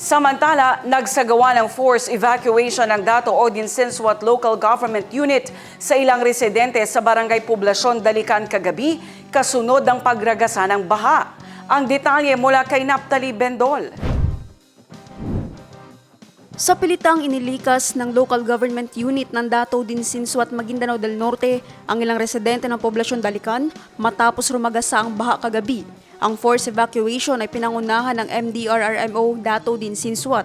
Samantala, nagsagawa ng force evacuation ng Dato Odinsinswat Local Government Unit sa ilang residente sa Barangay Poblasyon Dalican kagabi kasunod ng pagragasa ng baha. Ang detalye mula kay Naptali Bendol. Sa pilitang inilikas ng local government unit ng Dato din Sinsuat Maguindanao del Norte ang ilang residente ng poblasyon Dalican matapos rumagasa ang baha kagabi. Ang force evacuation ay pinangunahan ng MDRRMO Dato din Sinsuat.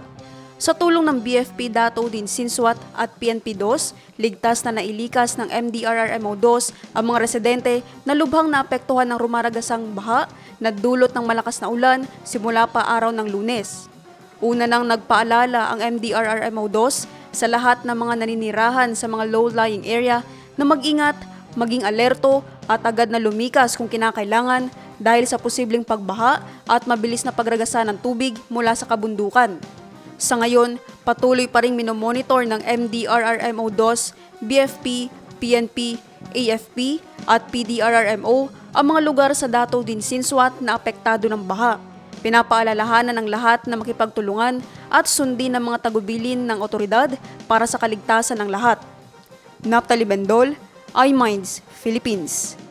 Sa tulong ng BFP Dato din Sinsuat at PNP DOS, ligtas na nailikas ng MDRRMO DOS ang mga residente na lubhang naapektuhan ng rumaragasang baha na dulot ng malakas na ulan simula pa araw ng lunes. Una nang nagpaalala ang MDRRMO DOS sa lahat ng mga naninirahan sa mga low-lying area na mag-ingat, maging alerto at agad na lumikas kung kinakailangan dahil sa posibleng pagbaha at mabilis na pagragasa ng tubig mula sa kabundukan. Sa ngayon, patuloy pa rin minomonitor ng MDRRMO DOS, BFP, PNP, AFP at PDRRMO ang mga lugar sa Dato din Sinswat na apektado ng baha. Pinapaalalahanan ng lahat na makipagtulungan at sundin ang mga tagubilin ng otoridad para sa kaligtasan ng lahat. Naptali Bendol, iMinds, Philippines.